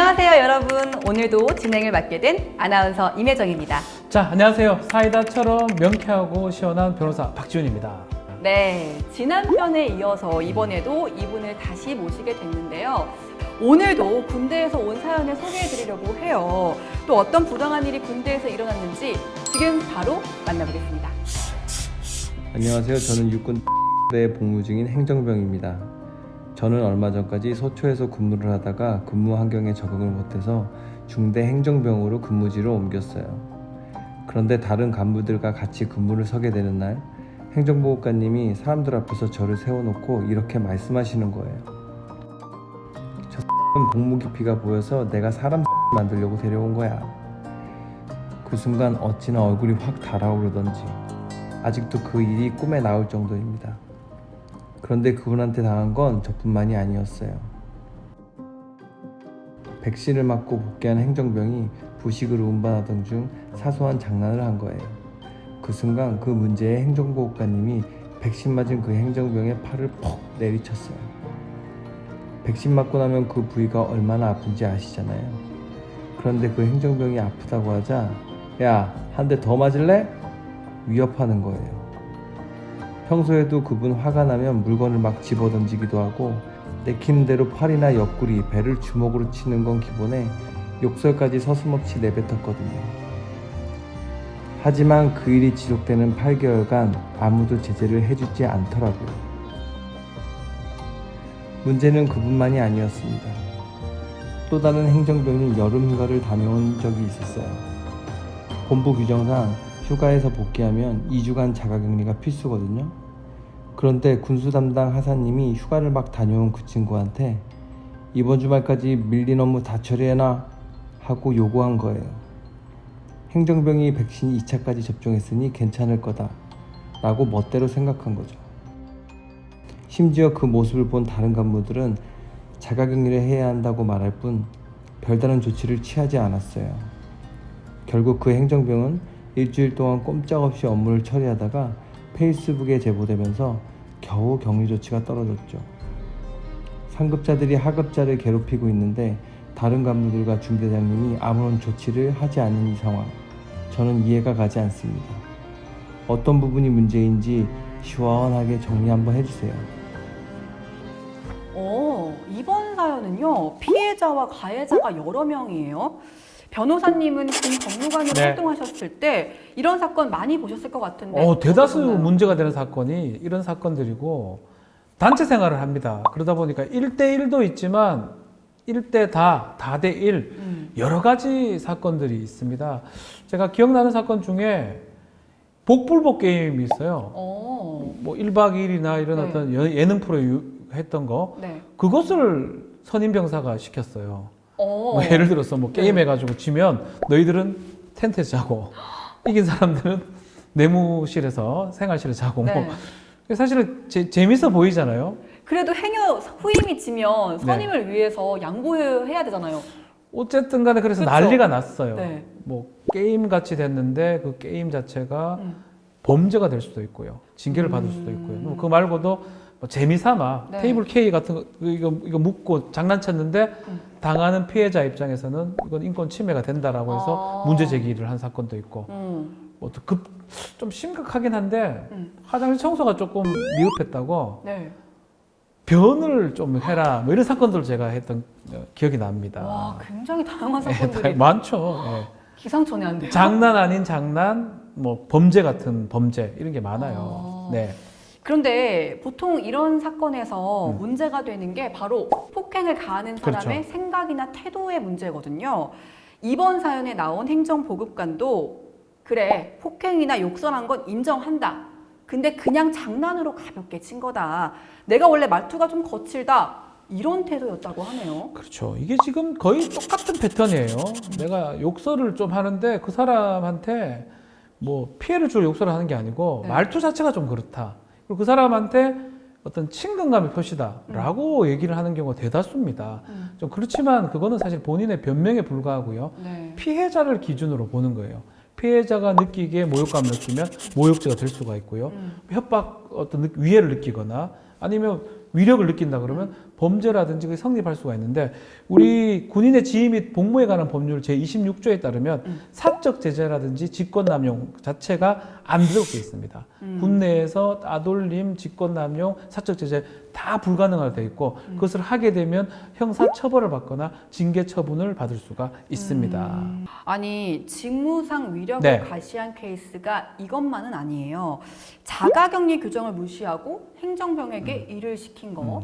안녕하세요, 여러분. 오늘도 진행을 맡게 된 아나운서 임혜정입니다. 자, 안녕하세요. 사이다처럼 명쾌하고 시원한 변호사 박지훈입니다. 네, 지난 편에 이어서 이번에도 이분을 다시 모시게 됐는데요. 오늘도 군대에서 온 사연을 소개해 드리려고 해요. 또 어떤 부당한 일이 군대에서 일어났는지 지금 바로 만나보겠습니다. 안녕하세요. 저는 육군 대 복무 중인 행정병입니다. 저는 얼마 전까지 소초에서 근무를 하다가 근무 환경에 적응을 못해서 중대 행정병으로 근무지로 옮겼어요. 그런데 다른 간부들과 같이 근무를 서게 되는 날 행정보호관님이 사람들 앞에서 저를 세워놓고 이렇게 말씀하시는 거예요. 저 X는 복무 깊이가 보여서 내가 사람 만들려고 데려온 거야. 그 순간 어찌나 얼굴이 확 달아오르던지 아직도 그 일이 꿈에 나올 정도입니다. 그런데 그분한테 당한 건 저뿐만이 아니었어요. 백신을 맞고 복귀한 행정병이 부식을 운반하던 중 사소한 장난을 한 거예요. 그 순간 그 문제의 행정보호관님이 백신 맞은 그 행정병의 팔을 퍽 내리쳤어요. 백신 맞고 나면 그 부위가 얼마나 아픈지 아시잖아요. 그런데 그 행정병이 아프다고 하자 야, 한 대 더 맞을래? 위협하는 거예요. 평소에도 그분 화가 나면 물건을 막 집어 던지기도 하고 내키는 대로 팔이나 옆구리, 배를 주먹으로 치는 건 기본에 욕설까지 서슴없이 내뱉었거든요. 하지만 그 일이 지속되는 8개월간 아무도 제재를 해주지 않더라고요. 문제는 그분만이 아니었습니다. 또 다른 행정병이 여름 휴가를 다녀온 적이 있었어요. 본부 규정상 휴가에서 복귀하면 2주간 자가격리가 필수거든요. 그런데 군수 담당 하사님이 휴가를 막 다녀온 그 친구한테 이번 주말까지 밀린 업무 다 처리해놔 하고 요구한 거예요. 행정병이 백신 2차까지 접종했으니 괜찮을 거다 라고 멋대로 생각한 거죠. 심지어 그 모습을 본 다른 간부들은 자가격리를 해야 한다고 말할 뿐 별다른 조치를 취하지 않았어요. 결국 그 행정병은 일주일 동안 꼼짝없이 업무를 처리하다가 페이스북에 제보되면서 겨우 격리 조치가 떨어졌죠. 상급자들이 하급자를 괴롭히고 있는데 다른 간부들과 중대장님이 아무런 조치를 하지 않는 이 상황. 저는 이해가 가지 않습니다. 어떤 부분이 문제인지 시원하게 정리 한번 해주세요. 어, 이번 사연은요, 피해자와 가해자가 여러 명이에요. 변호사님은 군 법무관으로 네. 활동하셨을 때 이런 사건 많이 보셨을 것 같은데. 어, 대다수 어떠셨나요? 문제가 되는 사건이 이런 사건들이고 단체 생활을 합니다. 그러다 보니까 1대1도 있지만 1대 다, 다 대 1. 음. 여러 가지 사건들이 있습니다. 제가 기억나는 사건 중에 복불복 게임이 있어요. 어, 뭐 1박 2일이나 이런 네. 어떤 여- 예능 프로 유- 했던 거 네. 그것을 선임병사가 시켰어요. 어. 뭐 예를 들어서 뭐 게임 해가지고 지면 너희들은 텐트에서 자고 이긴 사람들은 내무실에서 생활실에 자고 뭐 네. 사실은 제, 재밌어 보이잖아요. 그래도 행여 후임이 지면 네. 선임을 위해서 양보해야 되잖아요. 어쨌든 간에 그래서 그쵸? 난리가 났어요. 네. 뭐 게임 같이 됐는데 그 게임 자체가 음. 범죄가 될 수도 있고요. 징계를 받을 수도 있고요. 뭐그 말고도 뭐 재미삼아 네. 테이블 K 같은 거 이거 이거 묶고 장난쳤는데 음. 당하는 피해자 입장에서는 이건 인권 침해가 된다라고 해서 아. 문제 제기를 한 사건도 있고 음. 뭐급좀 심각하긴 한데 음. 화장실 청소가 조금 미흡했다고 네. 변을 좀 해라 뭐 이런 사건들 제가 했던 어, 기억이 납니다. 와, 굉장히 다양한 예, 사건들이 많죠. 예. 기상천외한데요. 장난 아닌 장난, 뭐 범죄 같은 범죄 이런 게 많아요. 아. 네. 그런데 보통 이런 사건에서 음. 문제가 되는 게 바로 폭행을 가하는 사람의 그렇죠. 생각이나 태도의 문제거든요. 이번 사연에 나온 행정보급관도 그래 폭행이나 욕설한 건 인정한다. 근데 그냥 장난으로 가볍게 친 거다. 내가 원래 말투가 좀 거칠다. 이런 태도였다고 하네요. 그렇죠. 이게 지금 거의 똑같은 패턴이에요. 내가 욕설을 좀 하는데 그 사람한테 뭐 피해를 줄 욕설을 하는 게 아니고 네. 말투 자체가 좀 그렇다. 그리고 그 사람한테 어떤 친근감의 표시다라고 얘기를 하는 경우가 대다수입니다. 음. 좀 그렇지만 그거는 사실 본인의 변명에 불과하고요. 네. 피해자를 기준으로 보는 거예요. 피해자가 느끼기에 모욕감을 느끼면 모욕죄가 될 수가 있고요. 음. 협박 어떤 느- 위해를 느끼거나 아니면 위력을 느낀다 그러면 범죄라든지 성립할 수가 있는데 우리 군인의 지휘 및 복무에 관한 법률 제 26조에 따르면 음. 사적 제재라든지 직권남용 자체가 안 되도록돼 있습니다. 음. 군 내에서 따돌림, 직권남용, 사적 제재 다 불가능하게 돼 있고 음. 그것을 하게 되면 형사 처벌을 받거나 징계 처분을 받을 수가 있습니다. 음. 아니 직무상 위력을 네. 과시한 케이스가 이것만은 아니에요. 자가격리 규정을 무시하고 행정병에게 음. 일을 시킨 거.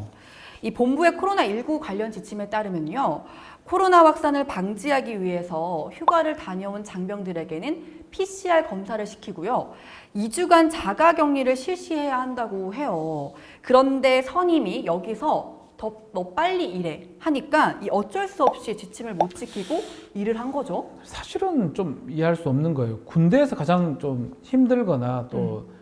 이 본부의 코로나19 관련 지침에 따르면요. 코로나 확산을 방지하기 위해서 휴가를 다녀온 장병들에게는 PCR 검사를 시키고요. 2주간 자가 격리를 실시해야 한다고 해요. 그런데 선임이 여기서 더, 너 빨리 일해 하니까 이 어쩔 수 없이 지침을 못 지키고 일을 한 거죠. 사실은 좀 이해할 수 없는 거예요. 군대에서 가장 좀 힘들거나 또 음.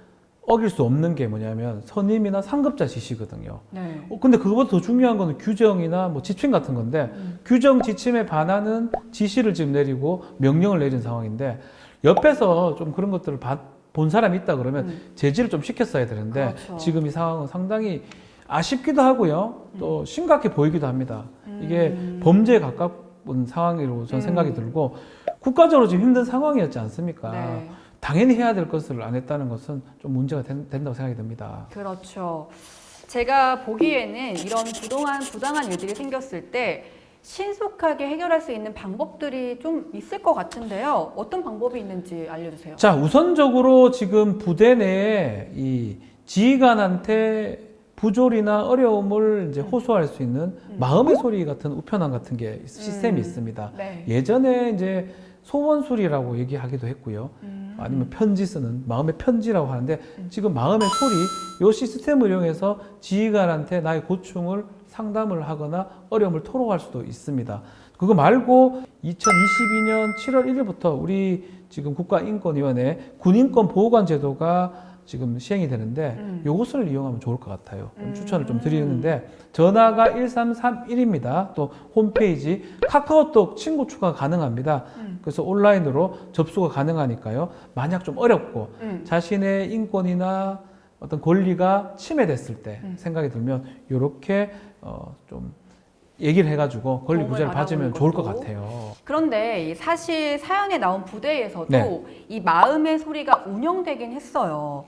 어길 수 없는 게 뭐냐면 선임이나 상급자 지시거든요. 네. 어, 근데 그거보다 더 중요한 거는 규정이나 뭐 지침 같은 건데 음. 규정 지침에 반하는 지시를 지금 내리고 명령을 내린 상황인데 옆에서 좀 그런 것들을 봐- 본 사람이 있다 그러면 음. 제지를 좀 시켰어야 되는데 그렇죠. 지금 이 상황은 상당히 아쉽기도 하고요. 또 심각해 보이기도 합니다. 이게 음. 범죄에 가까운 상황이라고 저는 음. 생각이 들고 국가적으로 지금 힘든 상황이었지 않습니까? 네. 당연히 해야 될 것을 안 했다는 것은 좀 문제가 된, 다고 생각이 듭니다. 그렇죠. 제가 보기에는 이런 부동한 부당한 일들이 생겼을 때 신속하게 해결할 수 있는 방법들이 좀 있을 것 같은데요. 어떤 방법이 있는지 알려주세요. 자, 우선적으로 지금 부대 내에 이 지휘관한테 부조리나 어려움을 이제 호소할 수 있는 마음의 소리 같은 우편함 같은 게 시스템이 음. 있습니다. 네. 예전에 이제 소원술이라고 얘기하기도 했고요. 음. 아니면 편지 쓰는 마음의 편지라고 하는데 음. 지금 마음의 소리 요 시스템을 이용해서 지휘관한테 나의 고충을 상담을 하거나 어려움을 토로할 수도 있습니다. 그거 말고 2022년 7월 1일부터 우리 지금 국가인권위원회 군인권 보호관 제도가 지금 시행이 되는데 음. 요것을 이용하면 좋을 것 같아요. 좀 음. 추천을 좀 드리는데 전화가 1331입니다. 또 홈페이지 카카오톡 친구 추가 가능합니다. 음. 그래서 온라인으로 접수가 가능하니까요. 만약 좀 어렵고 음. 자신의 인권이나 어떤 권리가 침해됐을 때 음. 생각이 들면 이렇게 어, 좀 얘기를 해가지고 권리 구제를 받으면 좋을 것. 같아요. 그런데 이 사실 사연에 나온 부대에서도 네. 이 마음의 소리가 운영되긴 했어요.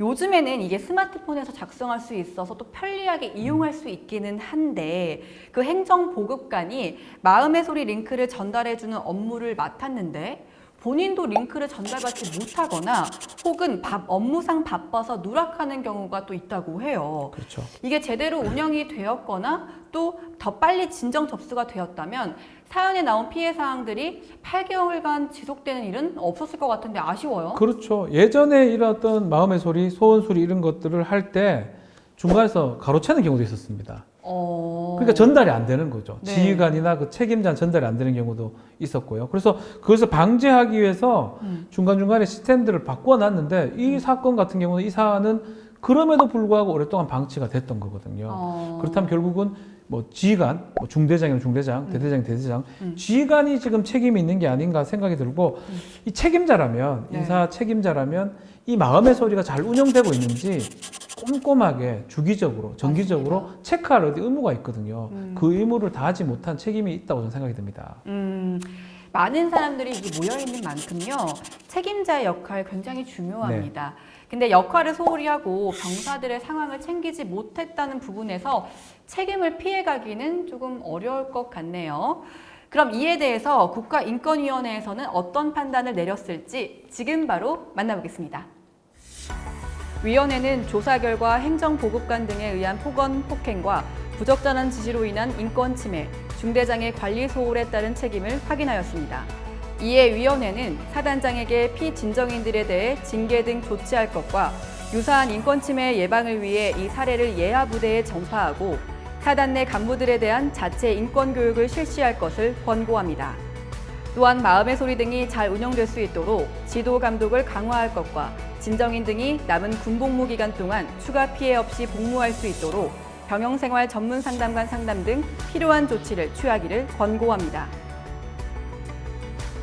요즘에는 이게 스마트폰에서 작성할 수 있어서 또 편리하게 이용할 수 있기는 한데 그 행정보급관이 마음의 소리 링크를 전달해주는 업무를 맡았는데 본인도 링크를 전달받지 못하거나 혹은 밥, 업무상 바빠서 누락하는 경우가 또 있다고 해요. 그렇죠. 이게 제대로 운영이 되었거나 또 더 빨리 진정 접수가 되었다면 사연에 나온 피해 사항들이 8개월간 지속되는 일은 없었을 것 같은데 아쉬워요. 그렇죠. 예전에 어떤 마음의 소리, 소원 소리 이런 것들을 할 때 중간에서 가로채는 경우도 있었습니다. 어... 그러니까 전달이 안 되는 거죠. 네. 지휘관이나 그 책임자 전달이 안 되는 경우도 있었고요. 그래서 그것을 방지하기 위해서 음. 중간중간에 시스템들을 바꿔놨는데 이 사건 같은 경우는 이 사안은 그럼에도 불구하고 오랫동안 방치가 됐던 거거든요. 어... 그렇다면 결국은 뭐 지휘관, 뭐 중대장이면 중대장, 대대장이면 대대장, 음. 지휘관이 지금 책임이 있는 게 아닌가 생각이 들고 음. 이 책임자라면 네. 인사 책임자라면 이 마음의 소리가 잘 운영되고 있는지 꼼꼼하게 주기적으로 정기적으로 맞습니다. 체크할 의무가 있거든요. 음. 그 의무를 다하지 못한 책임이 있다고 저는 생각이 듭니다. 음, 많은 사람들이 모여 있는 만큼요 책임자의 역할 굉장히 중요합니다. 근데 역할을 소홀히 하고 병사들의 상황을 챙기지 못했다는 부분에서 책임을 피해가기는 조금 어려울 것 같네요. 그럼 이에 대해서 국가인권위원회에서는 어떤 판단을 내렸을지 지금 바로 만나보겠습니다. 위원회는 조사 결과 행정보급관 등에 의한 폭언, 폭행과 부적절한 지시로 인한 인권 침해, 중대장의 관리 소홀에 따른 책임을 확인하였습니다. 이에 위원회는 사단장에게 피진정인들에 대해 징계 등 조치할 것과 유사한 인권 침해 예방을 위해 이 사례를 예하 부대에 전파하고 사단 내 간부들에 대한 자체 인권 교육을 실시할 것을 권고합니다. 또한 마음의 소리 등이 잘 운영될 수 있도록 지도 감독을 강화할 것과 진정인 등이 남은 군복무 기간 동안 추가 피해 없이 복무할 수 있도록 병영생활 전문 상담관 상담 등 필요한 조치를 취하기를 권고합니다.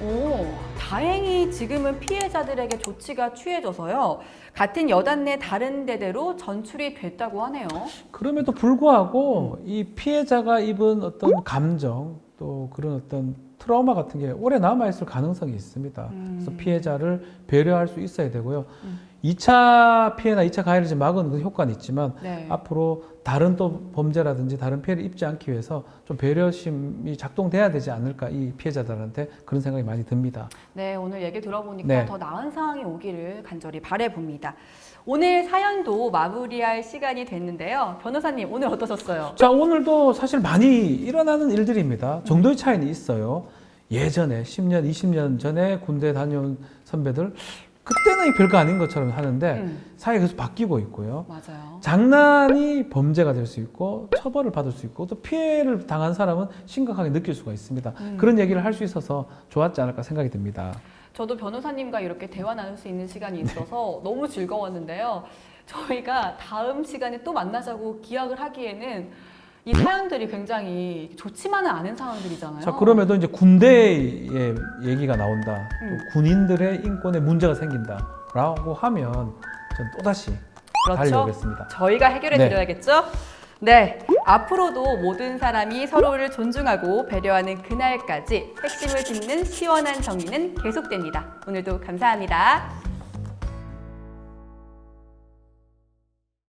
오, 다행히 지금은 피해자들에게 조치가 취해져서요. 같은 여단 내 다른 대대로 전출이 됐다고 하네요. 그럼에도 불구하고 이 피해자가 입은 어떤 감정 또 그런 어떤 트라우마 같은 게 오래 남아 있을 가능성이 있습니다. 그래서 피해자를 배려할 수 있어야 되고요. 음. 2차 피해나 2차 가해를 이제 막은 그 효과는 있지만 네. 앞으로 다른 또 범죄라든지 다른 피해를 입지 않기 위해서 좀 배려심이 작동돼야 되지 않을까 이 피해자들한테 그런 생각이 많이 듭니다. 네, 오늘 얘기 들어보니까 네. 더 나은 상황이 오기를 간절히 바래봅니다. 오늘 사연도 마무리할 시간이 됐는데요. 변호사님, 오늘 어떠셨어요? 자 오늘도 사실 많이 일어나는 일들입니다. 정도의 차이는 있어요. 예전에 10년, 20년 전에 군대 다녀온 선배들 그때는 별거 아닌 것처럼 하는데 음, 사회가 계속 바뀌고 있고요. 맞아요. 장난이 범죄가 될 수 있고 처벌을 받을 수 있고 또 피해를 당한 사람은 심각하게 느낄 수가 있습니다. 음. 그런 얘기를 할 수 있어서 좋았지 않을까 생각이 듭니다. 저도 변호사님과 이렇게 대화 나눌 수 있는 시간이 네. 있어서 너무 즐거웠는데요. 저희가 다음 시간에 또 만나자고 기약을 하기에는 이 사연들이 굉장히 좋지만은 않은 상황들이잖아요. 자 그럼에도 이제 군대의 얘기가 나온다. 음. 또 군인들의 인권에 문제가 생긴다라고 하면 전 또다시 그렇죠. 달려오겠습니다. 저희가 해결해 네. 드려야겠죠? 네. 앞으로도 모든 사람이 서로를 존중하고 배려하는 그날까지 핵심을 짚는 시원한 정의는 계속됩니다. 오늘도 감사합니다.